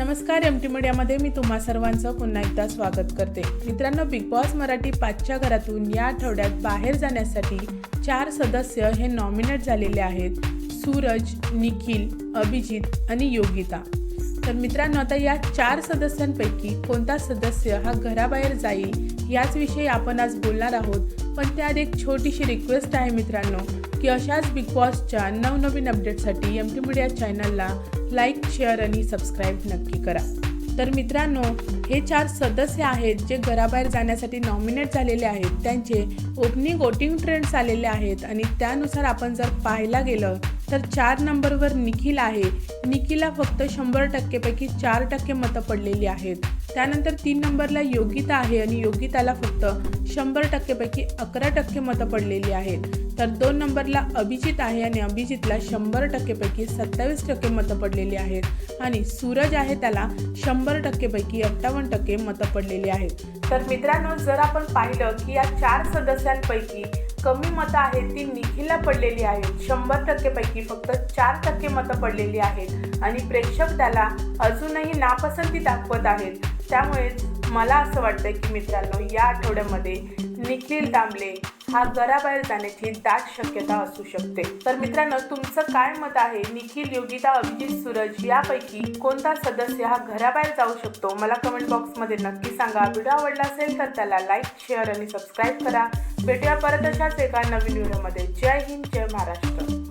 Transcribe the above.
नमस्कार M T मीडियामध्ये मी तुम्हा सर्वांचं पुन्हा एकदा स्वागत करते. मित्रांनो बिग बॉस मराठी पाचच्या घरातून या आठवड्यात बाहेर जाण्यासाठी चार सदस्य हे नॉमिनेट झालेले आहेत. सूरज निखिल अभिजित आणि योगिता. तर मित्रांनो आता या चार सदस्यांपैकी कोणता सदस्य हा घराबाहेर जाईल याचविषयी आपण आज बोलणार आहोत. पण त्यात एक छोटीशी रिक्वेस्ट आहे मित्रांनो की अशाच बिग बॉसच्या नवनवीन अपडेटसाठी एम टी मीडिया चॅनलला लाईक शेअर आणि सबस्क्राईब नक्की करा. तर मित्रांनो हे चार सदस्य आहेत जे घराबाहेर जाण्यासाठी नॉमिनेट झालेले आहेत. त्यांचे ओपनिंग वोटिंग ट्रेंड्स आलेले आहेत आणि त्यानुसार आपण जर पाहायला गेलं तर चार नंबरवर निखिल आहे. निखिलला फक्त शंभर टक्केपैकी चार टक्के मतं पडलेली आहेत. त्यानंतर तीन नंबरला योगिता आहे आणि योगिताला फक्त शंभर टक्केपैकी अकरा टक्के मतं पडलेली आहेत. तर दोन नंबरला अभिजित आहे आणि अभिजितला शंभर टक्केपैकी सत्तावीस टक्के मतं पडलेली आहेत. आणि सूरज आहे त्याला शंभर टक्केपैकी अठ्ठावन्न टक्के मतं पडलेली आहेत. तर मित्रांनो जर आपण पाहिलं की या चार सदस्यांपैकी कमी मतं आहेत ती निखिलला पडलेली आहेत. शंभर टक्केपैकी फक्त चार टक्के मतं पडलेली आहेत. आणि प्रेक्षक त्याला अजूनही नापसंती दाखवत आहेत. त्यामुळे मला असं वाटतं की मित्रांनो या आठवड्यामध्ये निखिल दामले हा घराबाहेर जाण्याची दाट शक्यता असू शकते. तर मित्रांनो तुमचं काय मत आहे? निखिल योगिता अभिजित सूरज यापैकी कोणता सदस्य हा घराबाहेर जाऊ शकतो? मला कमेंट बॉक्समध्ये नक्की सांगा. व्हिडिओ आवडला असेल तर त्याला लाईक शेअर आणि सबस्क्राईब करा. भेटूया परत अशाच एका नवीन व्हिडिओमध्ये. जय हिंद जय महाराष्ट्र.